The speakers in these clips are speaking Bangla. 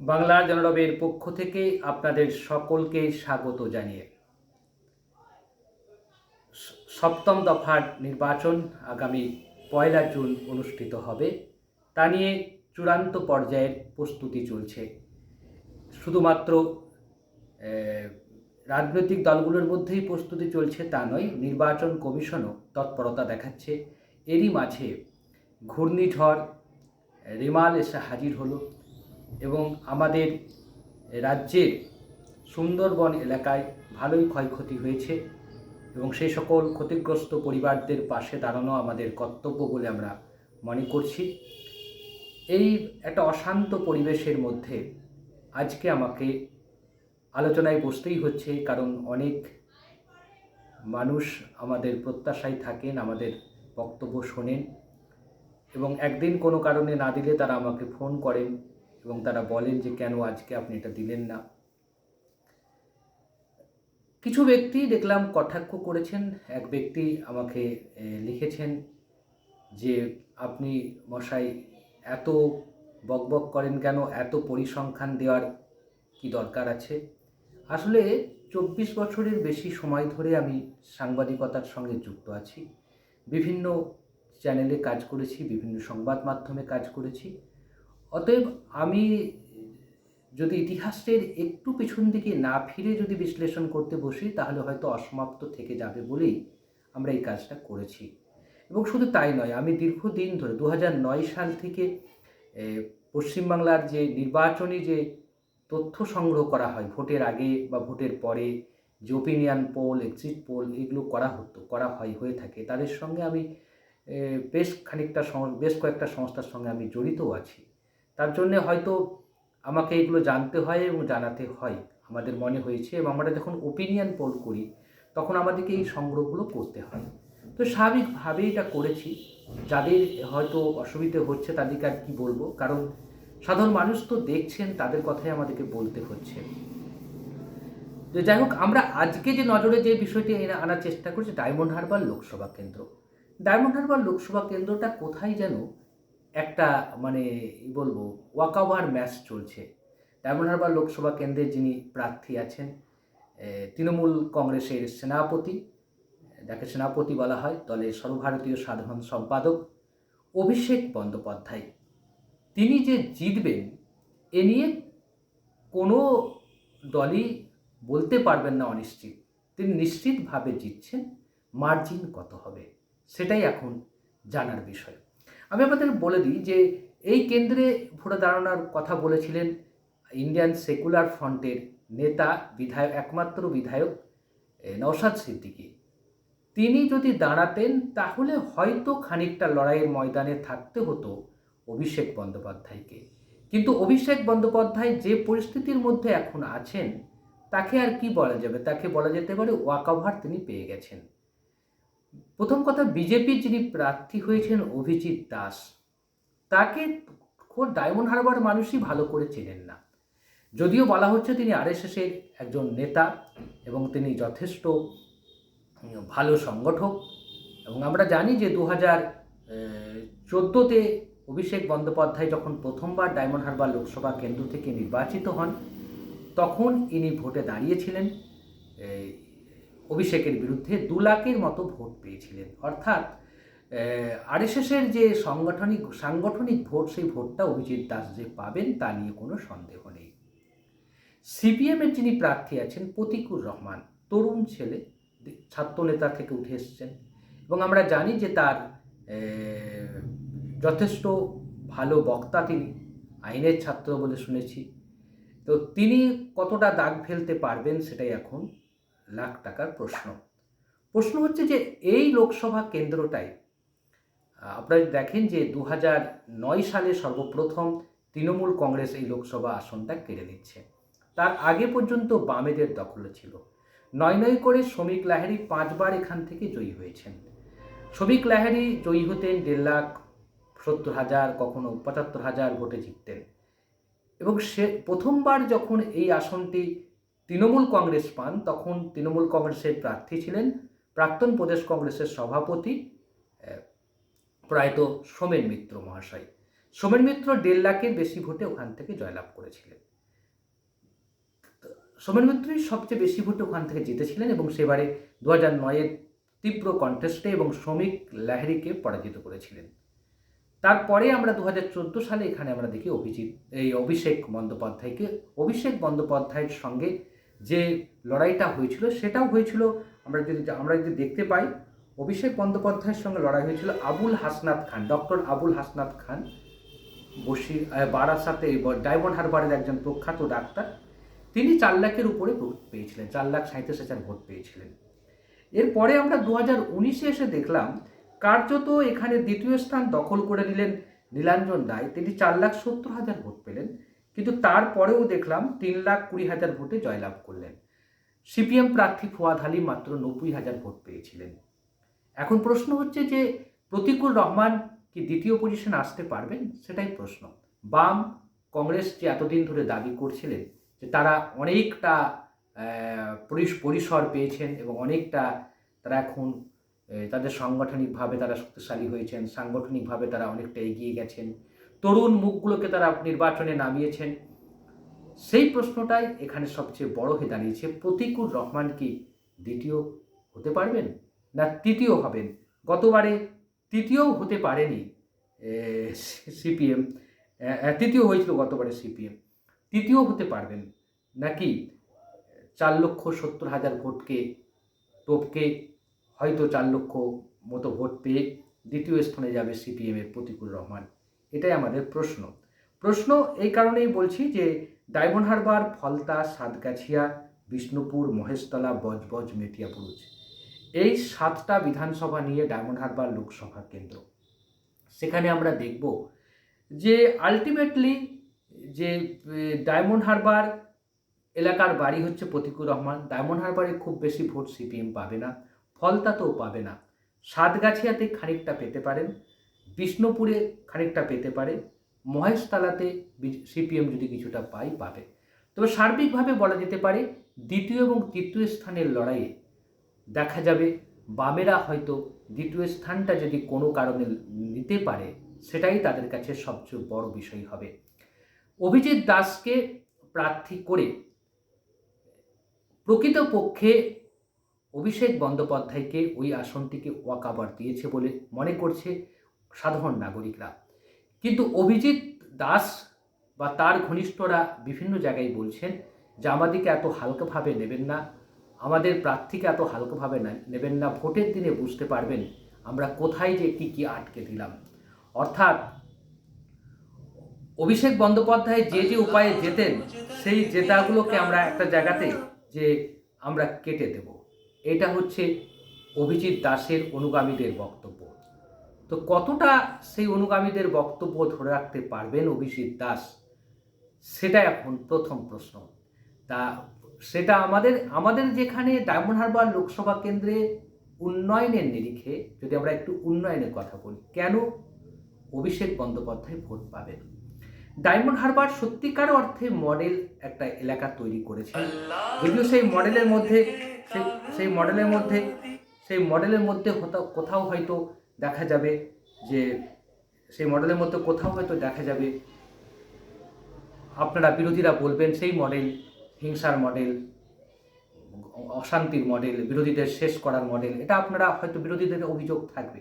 বাংলার জনরবের পক্ষ থেকে আপনাদের সকলকে স্বাগত জানিয়ে। সপ্তম দফার নির্বাচন আগামী পয়লা জুন অনুষ্ঠিত হবে। তা নিয়ে চূড়ান্ত পর্যায়ের প্রস্তুতি চলছে। শুধুমাত্র রাজনৈতিক দলগুলোর মধ্যেই প্রস্তুতি চলছে তা নয়, নির্বাচন কমিশনও তৎপরতা দেখাচ্ছে। এরই মাঝে ঘূর্ণিঝড়, রিমাল এসে হাজির হলো। এবং আমাদের রাজ্যের সুন্দরবন এলাকায় ভালোই ক্ষয়ক্ষতি হয়েছে এবং সেই সকল ক্ষতিগ্রস্ত পরিবারদের পাশে দাঁড়ানো আমাদের কর্তব্য বলে আমরা মনে করছি। এই একটা অশান্ত পরিবেশের মধ্যে আজকে আমাকে আলোচনায় বসতেই হচ্ছে, কারণ অনেক মানুষ আমাদের প্রত্যাশায় থাকেন, আমাদের বক্তব্য শোনেন এবং একদিন কোনো কারণে না দিলে তারা আমাকে ফোন করেন। এবং তারা বলেন যে, কেন আজকে আপনি এটা দিলেন না? কিছু ব্যক্তি দেখলাম কটাক্ষ করেছেন। এক ব্যক্তি আমাকে লিখেছেন যে, আপনি মশাই এত বকবক করেন কেন? এত পরিসংখ্যান দেওয়ার কি দরকার আছে? আসলে চব্বিশ বছরের বেশি সময় ধরে আমি সাংবাদিকতার সঙ্গে যুক্ত আছি। বিভিন্ন চ্যানেলে কাজ করেছি, বিভিন্ন সংবাদ মাধ্যমে কাজ করেছি। অতএব আমি যদি ইতিহাসের একটু পিছন দিকে না ফিরে যদি বিশ্লেষণ করতে বসি, তাহলে হয়তো অসমাপ্ত থেকে যাবে বলেই আমরা এই কাজটা করেছি। এবং শুধু তাই নয়, আমি দীর্ঘদিন ধরে দু সাল থেকে পশ্চিমবাংলার যে নির্বাচনী যে তথ্য সংগ্রহ করা হয়, ভোটের আগে বা ভোটের পরে, যে ওপিনিয়ন পোল এক্সিট পোল এগুলো করা হতো, করা হয়, হয়ে থাকে, তাদের সঙ্গে আমি বেশ খানিকটা বেশ কয়েকটা সংস্থার সঙ্গে আমি জড়িতও আছি। তার জন্যে হয়তো আমাকে এগুলো জানতে হয় এবং জানাতে হয়। আমাদের মনে হয়েছে এবং আমরা যখন ওপিনিয়ন পোল করি, তখন আমাদেরকে এই সংগ্রহগুলো করতে হয়। তো স্বাভাবিকভাবেই এটা করেছি। যাদের হয়তো অসুবিধে হচ্ছে তাদেরকে আর কি বলব? কারণ সাধারণ মানুষ তো দেখছেন, তাদের কথাই আমাদেরকে বলতে হচ্ছে। তো যাই হোক, আমরা আজকে যে নজরে যে বিষয়টি আনার চেষ্টা করছি, ডায়মন্ড হারবার লোকসভা কেন্দ্র। ডায়মন্ড হারবার লোকসভা কেন্দ্রটা কোথায় যেন একটা মানে বলব, ওয়াকাওয়ার ম্যাচ চলছে। ডায়মন্ড হারবার লোকসভা কেন্দ্রে যিনি প্রার্থী আছেন তৃণমূল কংগ্রেসের সেনাপতি, যাকে সেনাপতি বলা হয়, দলের সর্বভারতীয় সাধারণ সম্পাদক অভিষেক বন্দ্যোপাধ্যায়। তিনি যে জিতবেন, এ নিয়ে কোনো দলই বলতে পারবেন না অনিশ্চিত। তিনি নিশ্চিতভাবে জিতছেন, মার্জিন কত হবে, সেটাই এখন জানার বিষয়। আমি বলে দিই যে এই কেন্দ্রে ভোটে দাঁড়ানোর কথা বলেছিলেন ইন্ডিয়ান সেকুলার ফ্রন্টের নেতা, বিধায়ক, একমাত্র বিধায়ক নওশাদ সিদ্দিকী। তিনি যদি দাঁড়াতেন, তাহলে হয়তো খানিকটা লড়াইয়ের ময়দানে থাকতে হতো অভিষেক বন্দ্যোপাধ্যায়কে। কিন্তু অভিষেক বন্দ্যোপাধ্যায় যে পরিস্থিতির মধ্যে এখন আছেন, তাকে আর কি বলা যাবে? তাকে বলা যেতে পারে ওয়াকাভার তিনি পেয়ে গেছেন। প্রথম কথা বিজেপির যিনি প্রার্থী হয়েছেন অভিজিৎ দাস, তাকে খোদ ডায়মন্ড হারবার মানুষই ভালো করে চেনেন না। যদিও বলা হচ্ছে তিনি আরএসএসের একজন নেতা এবং তিনি যথেষ্ট ভালো সংগঠক এবং আমরা জানি যে দু হাজার চোদ্দোতে অভিষেক বন্দ্যোপাধ্যায় যখন প্রথমবার ডায়মন্ড হারবার লোকসভা কেন্দ্র থেকে নির্বাচিত হন, তখন ইনি ভোটে দাঁড়িয়েছিলেন। অভিষেকের বিরুদ্ধে দু লাখের মতো ভোট পেয়েছিলেন। অর্থাৎ আরএসএসের যে সাংগঠনিক সাংগঠনিক ভোট, সেই ভোটটা অভিজিৎ দাস যে পাবেন তা নিয়ে কোনো সন্দেহ নেই। সিপিএমের যিনি প্রার্থী আছেন, প্রতিকুর রহমান, তরুণ ছেলে, ছাত্রনেতা থেকে উঠে এসেছেন। এবং আমরা জানি যে তার যথেষ্ট ভালো বক্তা তিনি, আইনের ছাত্র বলে শুনেছি। তো তিনি কতটা দাগ ফেলতে পারবেন সেটাই এখন লাখ টাকার প্রশ্ন। প্রশ্ন হচ্ছে যে এই লোকসভা কেন্দ্রটায় আহ, আপনারা দেখেন যে দু নয় সালে সর্বপ্রথম তৃণমূল কংগ্রেস এই লোকসভা আসনটা কেড়ে নিচ্ছে। তার আগে পর্যন্ত বামেদের দখলে ছিল। নয় নয় করে শ্রমিক লাহিড়ী পাঁচবার এখান থেকে জয়ী হয়েছেন। শ্রমিক লাহিড়ী জয়ী হতেন দেড় লাখ সত্তর হাজার কখনো পঁচাত্তর হাজার ভোটে জিততেন। এবং সে প্রথমবার যখন এই আসনটি তৃণমূল কংগ্রেস পান, তখন তৃণমূল কংগ্রেসের প্রার্থী ছিলেন প্রাক্তন প্রদেশ কংগ্রেসের সভাপতি প্রয়াত সোমেন মিত্র মহাশয়। সোমেন মিত্র দেড় লাখের বেশি ভোটে ওখান থেকে জয়লাভ করেছিলেন। সোমেন মিত্রই সবচেয়ে বেশি ভোটে ওখান থেকে জিতেছিলেন এবং সেবারে দু হাজার নয়ের তীব্র কন্টেস্টে এবং শ্রমিক লাহেরিকে পরাজিত করেছিলেন। তারপরে আমরা দু হাজার চোদ্দ সালে এখানে আমরা দেখি অভিজিৎ, এই অভিষেক বন্দ্যোপাধ্যায়কে। অভিষেক বন্দ্যোপাধ্যায়ের সঙ্গে যে লড়াইটা হয়েছিল, সেটাও হয়েছিল। আমরা যদি আমরা যদি দেখতে পাই, অভিষেক বন্দ্যোপাধ্যায়ের সঙ্গে লড়াই হয়েছিল আবুল হাসনাত খান, ডক্টর আবুল হাসনাত খান বসির বারাসাতে ডায়মন্ড হারবারের একজন প্রখ্যাত ডাক্তার। তিনি চার লাখের উপরে ভোট পেয়েছিলেন, চার লাখ সাঁত্রিশ হাজার ভোট পেয়েছিলেন। এরপরে আমরা দু হাজার উনিশে এসে দেখলাম, কার্যত এখানে দ্বিতীয় স্থান দখল করে নিলেন নীলাঞ্জন রায় তিনি চার লাখ সত্তর হাজার ভোট পেলেন। কিন্তু তারপরেও দেখলাম তিন লাখ কুড়ি হাজার ভোটে জয়লাভ করলেন। সিপিএম প্রার্থী ফুয়াদ আলী মাত্র নব্বই হাজার ভোট পেয়েছিলেন। এখন প্রশ্ন হচ্ছে যে, প্রতিকুল রহমান কি দ্বিতীয় পজিশন আসতে পারবেন? সেটাই প্রশ্ন। বাম কংগ্রেস যে এতদিন ধরে দাবি করছিলেন যে তারা অনেকটা পরিসর পেয়েছেন এবং অনেকটা তারা এখন তাদের সাংগঠনিকভাবে তারা শক্তিশালী হয়েছেন, সাংগঠনিকভাবে তারা অনেকটা এগিয়ে গেছেন। তরুণ মুখগুলোকে তারা নির্বাচনে নামিয়েছেন। সেই প্রশ্নটাই এখানে সবচেয়ে বড় হয়ে দাঁড়িয়েছে। প্রতিকুল রহমান কি দ্বিতীয় হতে পারবেন? না তৃতীয় হবেন? গতবারে তৃতীয়ও হতে পারেনি সিপিএম। তৃতীয় হয়েছিল গতবারে সিপিএম। তৃতীয় হতে পারবেন নাকি চার লক্ষ সত্তর হাজার ভোটকে টপকে হয়তো চার লক্ষ মতো ভোট পেয়ে দ্বিতীয় স্থানে যাবে সিপিএমের প্রতিকুল রহমান? এটাই আমাদের প্রশ্ন। প্রশ্ন এই কারণেই বলছি যে, ডায়মন্ড হারবার, ফলতা, সাতগাছিয়া, বিষ্ণুপুর, মহেশতলা, বজবজ মেটিয়াপুরুজ এই সাতটা বিধানসভা নিয়ে ডায়মন্ড হারবার লোকসভা কেন্দ্র। সেখানে আমরা দেখব যে আলটিমেটলি যে ডায়মন্ড হারবার এলাকার বাড়ি হচ্ছে প্রতিকুর রহমান। ডায়মন্ড হারবারে খুব বেশি ভোট সিপিএম পাবে না ফলতা তো পাবে না। সাতগাছিয়াতে খানিকটা পেতে পারেন। বিষ্ণুপুরে খানিকটা পেতে পারে, মহেশতলাতে সিপিএম যদি কিছুটা পাই, পাবে। তবে সার্বিকভাবে বলা যেতে পারে, দ্বিতীয় এবং তৃতীয় স্থানের লড়াইয়ে দেখা যাবে, বামেরা হয়তো দ্বিতীয় স্থানটা যদি কোনো কারণে নিতে পারে, সেটাই তাদের কাছে সবচেয়ে বড় বিষয় হবে। অভিজিৎ দাসকে প্রার্থী করে প্রকৃতপক্ষে অভিষেক বন্দ্যোপাধ্যায়কে ওই আসনটিকে ওয়াকাবার দিয়েছে বলে মনে করছে সাধারণ নাগরিকরা। কিন্তু অভিজিৎ দাস বা তার ঘনিষ্ঠরা বিভিন্ন জায়গায় বলছেন যে, আমাদেরকে এত হালকাভাবে নেবেন না। আমাদের প্রার্থীকে এত হালকাভাবে নেবেন না। ভোটের দিনে বুঝতে পারবেন আমরা কোথায় যে কী কী আটকে দিলাম। অর্থাৎ অভিষেক বন্দ্যোপাধ্যায় যে যে উপায়ে যেতেন, সেই জেতাগুলোকে আমরা একটা জায়গাতে যে আমরা কেটে দেব। এটা হচ্ছে অভিজিৎ দাসের অনুগামীদের বক্তব্য। তো কতটা সেই অনুগামীদের বক্তব্য ধরে রাখতে পারবেন অভিজিৎ দাস? সেটা এখন প্রথম প্রশ্ন। তা সেটা আমাদের আমাদের যেখানে ডায়মন্ড হারবার লোকসভা কেন্দ্রে উন্নয়নের নিরিখে যদি আমরা একটু উন্নয়নের কথা বলি, কেন অভিষেক বন্দ্যোপাধ্যায় ভোট পাবেন? ডায়মন্ড হারবার সত্যিকার অর্থে মডেল একটা এলাকা তৈরি করেছে। যদিও সেই মডেলের মধ্যে, সেই মডেলের মধ্যে, সেই মডেলের মধ্যে কোথাও হয়তো দেখা যাবে যে সেই মডেলের মধ্যে কোথাও হয়তো দেখা যাবে। আপনারা বিরোধীরা বলবেন সেই মডেল হিংসার মডেল অশান্তির মডেল বিরোধীদের শেষ করার মডেল এটা আপনারা হয়তো বিরোধীদের অভিযোগ থাকবে।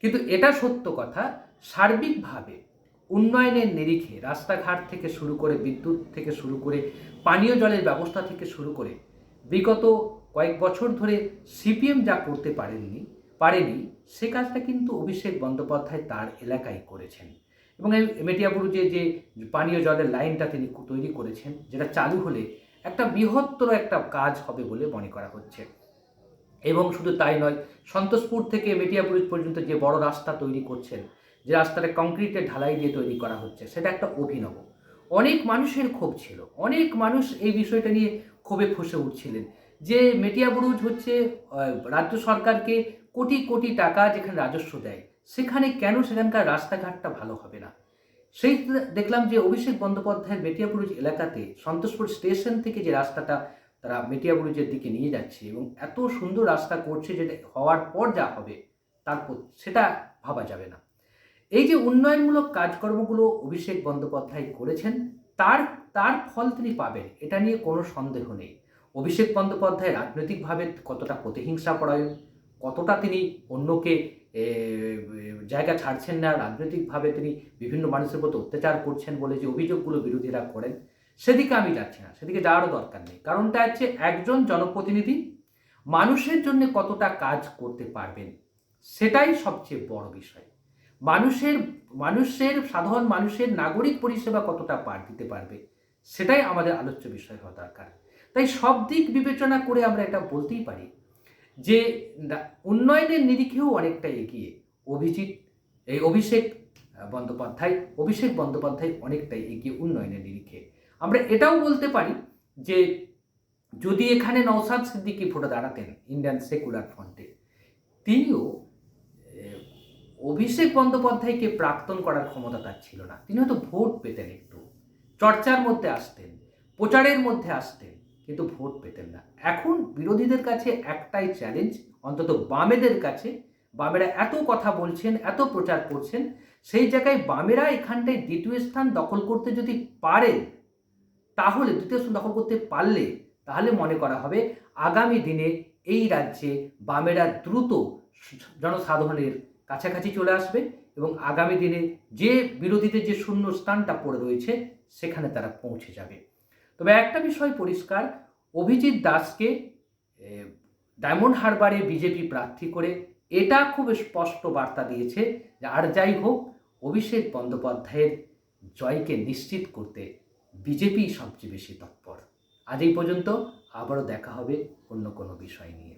কিন্তু এটা সত্য কথা, সার্বিকভাবে উন্নয়নের নিরিখে রাস্তাঘাট থেকে শুরু করে বিদ্যুৎ থেকে শুরু করে পানীয় জলের ব্যবস্থা থেকে শুরু করে বিগত কয়েক বছর ধরে সিপিএম যা করতে পারেননি পারেনি, সে কাজটা কিন্তু অভিষেক বন্দ্যোপাধ্যায় তার এলাকায় করেছেন। এবং এই মেটিয়াবুরুজে যে পানীয় জলের লাইনটা তিনি তৈরি করেছেন, যেটা চালু হলে একটা বৃহত্তর একটা কাজ হবে বলে মনে করা হচ্ছে। এবং শুধু তাই নয়, সন্তোষপুর থেকে মেটিয়াপুর পর্যন্ত যে বড় রাস্তা তৈরি করছেন, যে রাস্তাটা কংক্রিটের ঢালাই দিয়ে তৈরি করা হচ্ছে, সেটা একটা অভিনব। অনেক মানুষের ক্ষোভ ছিল, অনেক মানুষ এই বিষয়টা নিয়ে ক্ষোভে ফুসে উঠছিলেন যে মেটিয়াবুরুজ হচ্ছে রাজ্য সরকারকে কোটি কোটি টাকা যেখানে রাজস্ব দেয়, সেখানে কেন সেখানকার রাস্তাঘাটটা ভালো হবে না? সেই দেখলাম যে অভিষেক বন্দ্যোপাধ্যায়ের মেটিয়াবুরুজ এলাকাতে সন্তোষপুর স্টেশন থেকে যে রাস্তাটা তারা মেটিয়াবুরুজের দিকে নিয়ে যাচ্ছে এবং এত সুন্দর রাস্তা করছে যেটা হওয়ার পর যা হবে, তারপর সেটা ভাবা যাবে না। এই যে উন্নয়নমূলক কাজকর্মগুলো অভিষেক বন্দ্যোপাধ্যায় করেছেন, তার তার ফল তিনি পাবেন, এটা নিয়ে কোনো সন্দেহ নেই। অভিষেক বন্দ্যোপাধ্যায় রাজনৈতিকভাবে কতটা প্রতিহিংসা পরায়ণ কতটা তিনি অন্যকে জায়গা ছাড়ছেন না, রাজনৈতিকভাবে তিনি বিভিন্ন মানুষের প্রতি অত্যাচার করছেন বলে যে অভিযোগগুলো বিরোধীরা করেন, সেদিকে আমি যাচ্ছি না, সেদিকে যাওয়ারও দরকার নেই। কারণটা হচ্ছে একজন জনপ্রতিনিধি মানুষের জন্য কতটা কাজ করতে পারবেন, সেটাই সবচেয়ে বড় বিষয়। মানুষের মানুষের, সাধারণ মানুষের নাগরিক পরিষেবা কতটা পার দিতে পারবে, সেটাই আমাদের আলোচ্য বিষয় হওয়া দরকার। তাই সব দিক বিবেচনা করে আমরা এটা বলতেই পারি যে উন্নয়নের নিরিখেও অনেকটা এগিয়ে। অভিজিৎ, এই অভিষেক বন্দ্যোপাধ্যায় অভিষেক বন্দ্যোপাধ্যায় অনেকটাই এগিয়ে উন্নয়নের নিরিখে। আমরা এটাও বলতে পারি যে, যদি এখানে নওসাদ সিদ্দিকি ভোটে দাঁড়াতেন ইন্ডিয়ান সেকুলার ফ্রন্টে, তিনিও অভিষেক বন্দ্যোপাধ্যায়কে প্রাক্তন করার ক্ষমতা তার ছিল না। তিনি হয়তো ভোট পেতেন একটু। চর্চার মধ্যে আসতেন, প্রচারের মধ্যে আসতেন, কিন্তু ভোট পেতেন না। এখন বিরোধীদের কাছে একটাই চ্যালেঞ্জ অন্তত বামেদের কাছে, বামেরা এত কথা বলছেন, এত প্রচার করছেন, সেই জায়গায় বামেরা এখানটায় দ্বিতীয় স্থান দখল করতে যদি পারে, তাহলে দ্বিতীয় স্থান দখল করতে পারলে তাহলে মনে করা হবে আগামী দিনে এই রাজ্যে বামেরা দ্রুত জনসাধারণের কাছাকাছি চলে আসবে এবং আগামী দিনে যে বিরোধীদের যে শূন্য স্থানটা পড়ে রয়েছে, সেখানে তারা পৌঁছে যাবে। তবে একটা বিষয় পরিষ্কার অভিজিৎ দাসকে ডায়মন্ড হারবারে বিজেপি প্রার্থী করে এটা খুব স্পষ্ট বার্তা দিয়েছে যে আর যাই হোক, অভিষেক বন্দ্যোপাধ্যায়ের জয়কে নিশ্চিত করতে বিজেপি সবচেয়ে বেশি তৎপর। আজ এই পর্যন্ত আবারও দেখা হবে অন্য কোনো বিষয় নিয়ে।